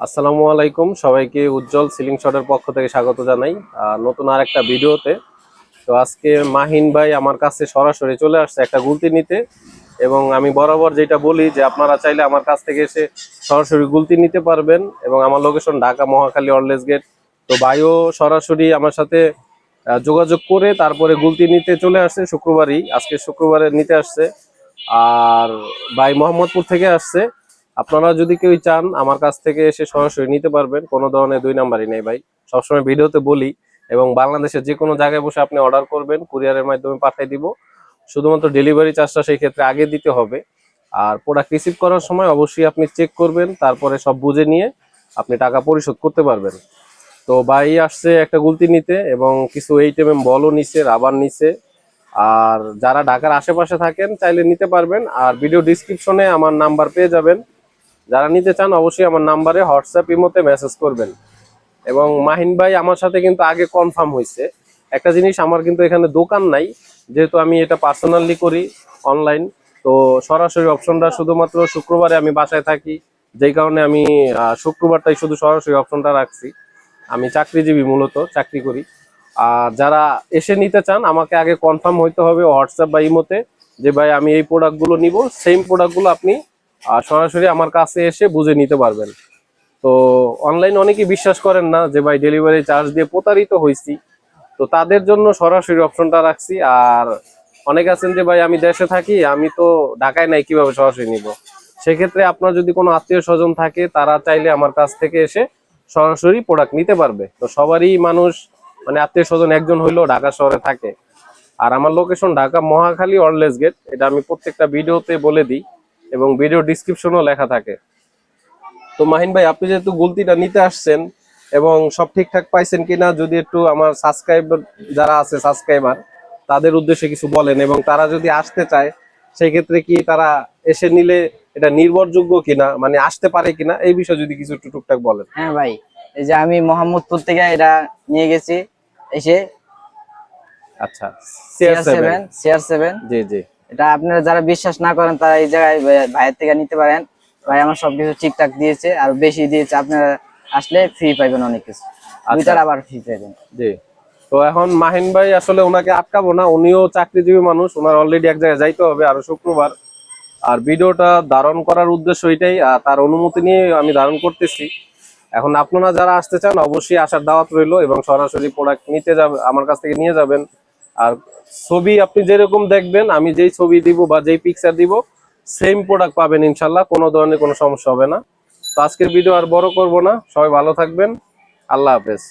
আসসালামু আলাইকুম। সবাইকে উজ্জ্বল সিলিং শটের পক্ষ থেকে স্বাগত জানাই। নতুন আর একটা ভিডিওতে। তো আজকে মাহিন ভাই আমার কাছে সরাসরি চলে আসছে একটা গুলতি নিতে। এবং আমি বরাবর যেটা বলি যে আপনারা চাইলে আমার কাছ থেকে এসে সরাসরি গুলতি নিতে পারবেন। এবং আমার location Dhaka Mohakhali wireless gate তো ভাইও সরাসরি আমার সাথে যোগাযোগ করে তারপরে গুলতি নিতে চলে আসছে শুক্রবারই। আজকে শুক্রবারে নিতে আসছে। আর ভাই মোহাম্মদপুর থেকে আসছে। আপনারা যদি কেউ চান আমার কাছ থেকে এসে সরাসরি নিতে পারবেন, কোনো ধরনের দুই নাম্বারই নেই ভাই। সবসময় ভিডিওতে বলি, এবং বাংলাদেশের যে কোনো জায়গায় বসে আপনি অর্ডার করবেন, কুরিয়ারের মাধ্যমে পাঠিয়ে দিব। শুধুমাত্র ডেলিভারি চার্জটা সেই ক্ষেত্রে আগে দিতে হবে। আর প্রোডাক্ট রিসিভ করার সময় অবশ্যই আপনি চেক করবেন, তারপরে সব বুঝে নিয়ে আপনি টাকা পরিশোধ করতে পারবেন। তো ভাই আসছে একটা গুলতি নিতে, এবং কিছু এইট এম এম বলও নিছে রাবার নিছে। আর যারা ঢাকার আশেপাশে থাকেন, চাইলে নিতে পারবেন। আর ভিডিও ডিসক্রিপশনে আমার নাম্বার পেয়ে যাবেন। যারা নিতে চান, অবশ্যই আমার নাম্বারে হোয়াটসঅ্যাপ ইমোতে মেসেজ করবেন। এবং মাহিন ভাই আমার সাথে কিন্তু আগে কনফার্ম হয়েছে। একটা জিনিস, আমার কিন্তু এখানে দোকান নাই, যেহেতু আমি এটা পার্সোনালি করি অনলাইন তো সরাসরি অপশনটা শুধুমাত্র শুক্রবারে আমি বাসায় থাকি। যেই কারণে আমি শুক্রবারটাই শুধু সরাসরি অপশনটা রাখছি। আমি চাকরিজীবী মূলত, চাকরি করি। আর যারা এসে নিতে চান, আমাকে আগে কনফার্ম হইতে হবে হোয়াটসঅ্যাপ বা ইমোতে, যে ভাই আমি এই প্রোডাক্টগুলো নিব সেম প্রোডাক্টগুলো আপনি আহ, সরাসরি আমার কাছে এসে বুঝে নিতে পারবেন। তো অনলাইন অনেকেই বিশ্বাস করেন না যে ভাই ডেলিভারি চার্জ দিয়ে প্রতারিত হয়েছি তো তাদের জন্য সরাসরি অপশনটা রাখছি। আর অনেক আছেন যে ভাই আমি দেশে থাকি আমি তো ঢাকায় নাই কীভাবে সরাসরি নিব? সেক্ষেত্রে আপনার যদি কোনো আত্মীয় স্বজন থাকে তারা চাইলে আমার কাছ থেকে এসে সরাসরি প্রোডাক্ট নিতে পারবে। তো সবারই মানুষ মানে আত্মীয় স্বজন একজন হইলেও ঢাকা শহরে থাকে। আর আমার location Dhaka Mohakhali wireless gate এটা আমি প্রত্যেকটা ভিডিওতে বলে দিই। এবং ভিডিও ডিসক্রিপশনও লেখা থাকে। তো মাহিন ভাই আপনি যেহেতু গুলতিটা নিতে আসছেন এবং সব ঠিকঠাক পাইছেন কিনা যদি একটু আমার সাবস্ক্রাইবার যারা আছে সাবস্ক্রাইবার তাদের উদ্দেশ্যে কিছু বলেন এবং তারা যদি আসতে চায় সেই ক্ষেত্রে কি তারা এসে নিলে এটা নির্ভরযোগ্য কিনা মানে আসতে পারে কিনা এই বিষয়ে যদি কিছু একটু টুকটাক বলেন। হ্যাঁ ভাই এই যে আমি মোহাম্মদপুর থেকে এটা নিয়ে গেছি এসে আচ্ছা সিআর সেভেন সিআর সেভেন জি জি। এটা আপনারা যারা বিশ্বাস না করেন তারা এই জায়গায় ভাই- ভাইয়ের থেকে নিতে পারেন। ভাই আমার সবকিছু ঠিকঠাক দিয়েছে আর বেশি দিয়েছে আপনারা আসলে ফ্রি পাইবেন অনেক কিছু। দুইটার আবার ফ্রি পাইবেন। জি। তো এখন মাহিন ভাই আসলে ওনাকে আটকাবো না উনিও চাকরিজীবী মানুষ ওনার অলরেডি এক জায়গায় যাইতে হবে আরও শুক্রবার। আর ভিডিওটা ধারণ করার উদ্দেশ্য এটাই আর তার অনুমতি নিয়ে আমি ধারণ করতেছি। এখন আপনারা যারা আসতে চান অবশ্যই আসার দাওয়াত রইল এবং সরাসরি প্রোডাক্ট নিতে যাবে আমার কাছ থেকে নিয়ে যাবেন। আর ছবি আপনি যেরকম দেখবেন, আমি যেই ছবি দিব বা যেই পিকচার দিব সেম প্রোডাক্ট পাবেন ইনশাল্লাহ, কোনো ধরনের কোনো সমস্যা হবে না। তো আজকের ভিডিও আর বড় করব না। সবাই ভালো থাকবেন। আল্লাহ হাফেজ।